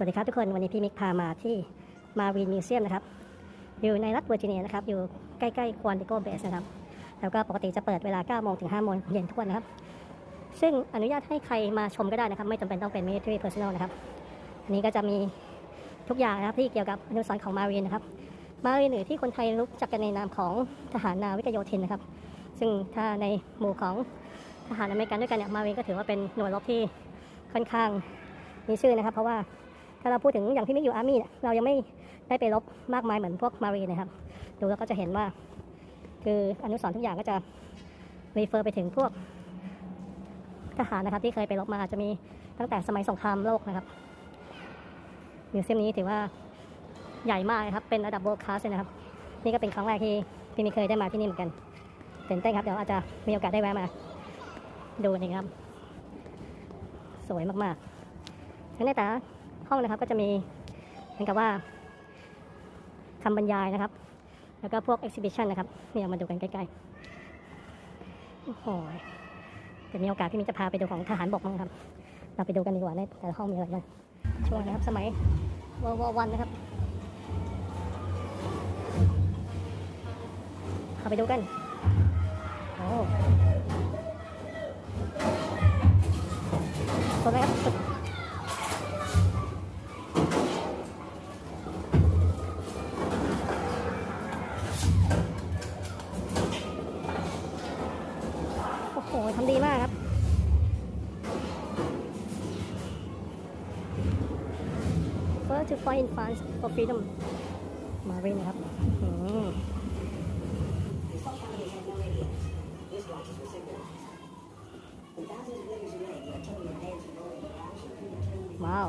สวัสดีครับทุกคนวันนี้พี่มิกพามาที่มารีนมิวเซียมนะครับ อยู่ในรัฐเวอร์จิเนียนะครับ อยู่ใกล้ๆควอนติโกเบสนะครับ แล้วก็ปกติจะเปิดเวลา9โมงถึง5โมงเย็นทุกวันนะครับ ซึ่งอนุญาตให้ใครมาชมก็ได้นะครับ ไม่จำเป็นต้องเป็น military personnel นะครับ อันนี้ก็จะมีทุกอย่างนะครับที่เกี่ยวกับอนุสรณ์ของมารีนนะครับ มารีนหรือที่คนไทยรู้จักกันในนามของทหารนาวิกโยธินนะครับ ซึ่งถ้าในหมู่ของทหารอเมริกันด้วยกันเนี่ยมารีนก็ถือว่าเป็นหน่วยรบที่ค่อนข้างมีชื่อนะครับ เพราะว่า ถ้าเราพูดถึงอย่างที่มิกอยู่อาร์มี่เนี่ยเรายังไม่ได้ไปรบมากมายเหมือนพวกมารีนะครับ ดูแล้วก็จะเห็นว่า คืออนุสรณ์ทุกอย่างก็จะรีเฟอร์ไปถึงพวกทหารนะครับที่เคยไปรบมาอาจจะมีตั้งแต่สมัยสงครามโลกนะครับมิวเซียมนี้ถือว่าใหญ่มากนะครับ เป็นระดับ world class เลยนะครับ นี่ก็เป็นครั้งแรกที่พี่มีเคยได้มาที่นี่เหมือนกันตื่นเต้นครับ เดี๋ยวอาจจะมีโอกาสได้แวะมา ดูนะครับ สวยมากๆทั้งในแต่ ห้องนะครับก็จะมีเหมือนกับว่าคำบรรยายนะครับ แล้วก็พวก exhibition นะครับนี่เอามาดูกันใกล้ๆโอ้โหจะมีโอกาสที่มิจะพาไปดูของทหารบกบ้งครับ เราไปดูกันดีกว่าในแต่ละห้องมีอะไรบ้างช่วงนะครับสมัย World War One นะครับเข้าไปดูกันโอ้สวยไหมครับ to fight in France for freedom มาเรนนะครับอืมว้าว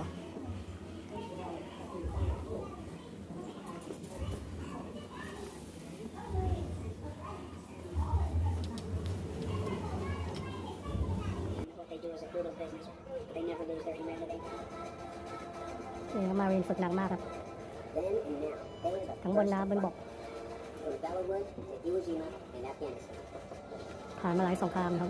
เนี่ยมาเรียนฝึกหนักมากครับ ทั้งบนน้ำบนบก ผ่านมาหลายสองครามครับ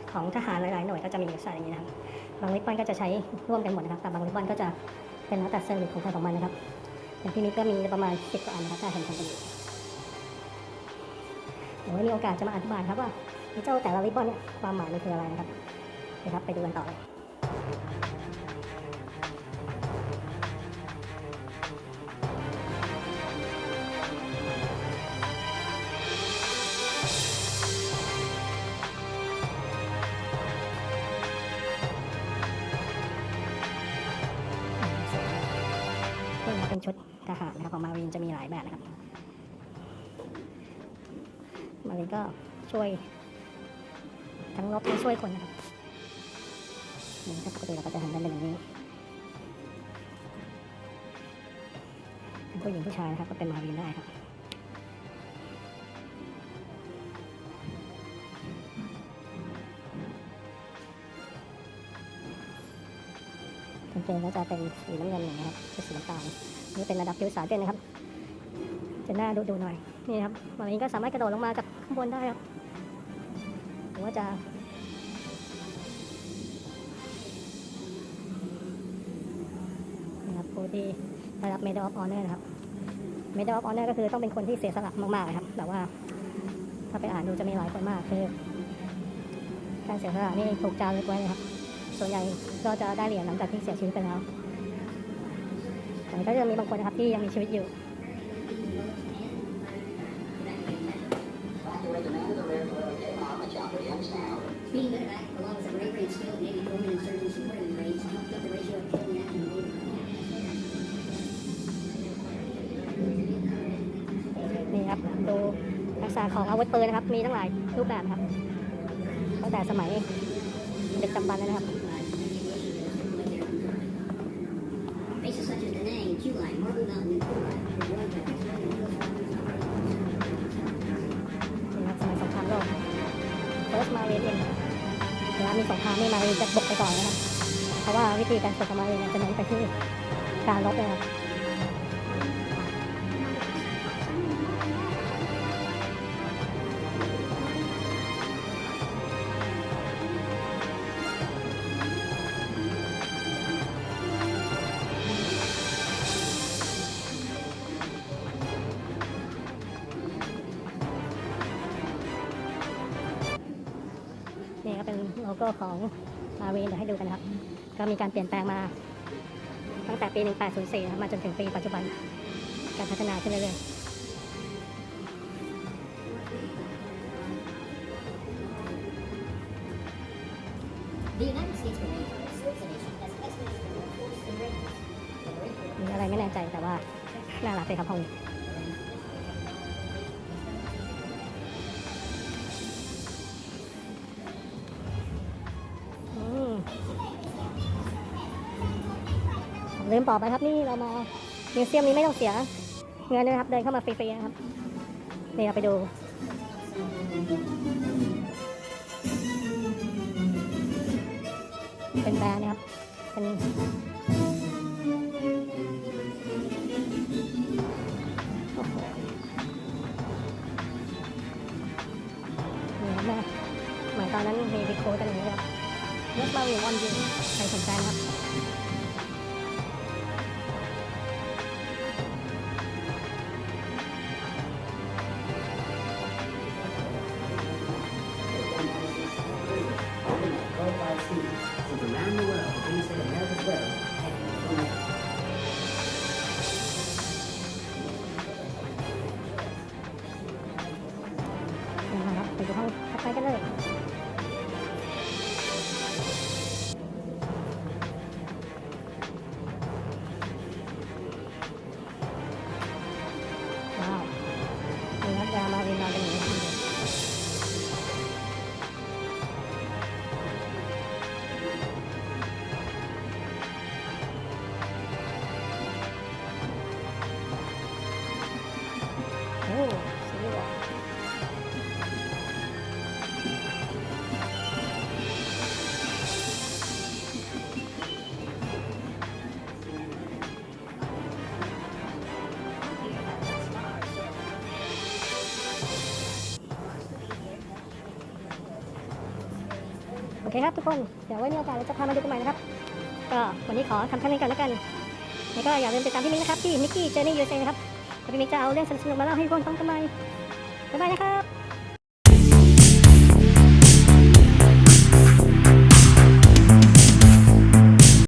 ของทหารหลายๆหน่วยก็จะมีลักษณะอย่างนี้นะครับบางริบบอนก็จะใช้ร่วมกันหมดนะครับแต่บางริบบอนก็จะเป็นแล้วแต่เซอร์วิสของใครของมันนะครับอย่างที่นี้ก็มีประมาณ10กว่าอันนะครับถ้าเห็นกันอยู่เดี๋ยวมีโอกาสจะมาอธิบายครับว่าเจ้าแต่ละริบบอนเนี่ยความหมายมันคืออะไรนะครับนะครับไปดูกันต่อเลย เป็นชุดทหารนะครับของมารีนจะมีหลายแบบนะครับมารีนก็ช่วย ทั้งรบทั้งช่วยคนนะครับนี่ถ้าปกติเราก็จะเห็นด้านเป็นอย่างนี้ผู้หญิงผู้ชายนะครับก็เป็นมารีนได้ครับ ก็จะเป็นสีน้ำเงินอย่างนี้ยครับชุดสีน้ำตาลนี่เป็นระดับคิวสาเจนนะครับจะหน้าดูดูหน่อยนี่ครับวันนี้ก็สามารถกระโดดลงมาจากข้างบนได้ครับหรือว่าจะนะครับผู้ที่ได้รับ Medal of Honor นะครับ Medal of Honor ก็คือต้องเป็นคนที่เสียสละมากๆครับแต่ว่าถ้าไปอ่านดูจะมีหลายคนมากคือการเสียสละนี่ถูกจารึกไว้เลยครับ่วนใหญ่ก็จะได้เหรียญหลังจากที่เสียชีวิตไปแล้วแต่ก็จะมีบางคนนะครับที่ยังมีชีวิตอยู่นี่ครับดูลักษณะของอาวุธปืนนะครับ มีทั้งหลายรูปแบบครับตั้งแต่สมัยเด็กจำบันเลยนะครับ มีสงครามไม่มาเลยจะบกไปก่อนนะครับเพราะว่าวิธีการฝึกของมารีนเนี่ยจะเน้นไปที่การลบเลย นะครับนี่ก็เป็นโลโก้ของมารีนเดี๋ยวให้ดูกันครับ ก็มีการเปลี่ยนแปลงมา ตั้งแต่ปี 1804 มาจนถึงปีปัจจุบัน การพัฒนาขึ้นเรื่อยๆมีอะไรไม่แน่ใจแต่ว่าน่ารักเลยครับพงอื ลืมบอกไปครับนี่เรามามิวเซียมนี้ไม่ต้องเสียเงินนะครับ เดินเข้ามาฟรีๆนะครับ นี่เราไปดูเป็นแบรนด์นะครับ เป็นโอ้โหนี่ครับแม่เหมือนตอนนั้นมีวิโคกันอย่างนี้ครับเลือกมาวิวออนยูใครสนใจครับ For of around เคครับทุกคน เดี๋ยวไว้มีโอกาสเราจะพามาดูกันใหม่นะครับ ก็วันนี้ขอทำเท่านี้ก่อนแล้วกัน แล้วก็อย่าลืมติดตามพี่มิกนะครับที่มิกกี้เจอร์นี่ยูเซนะครับพี่มิกจะเอาเรื่องสนุกๆมาเล่าให้ทุกคนฟังกันใหม่บ๊ายบายนะครับ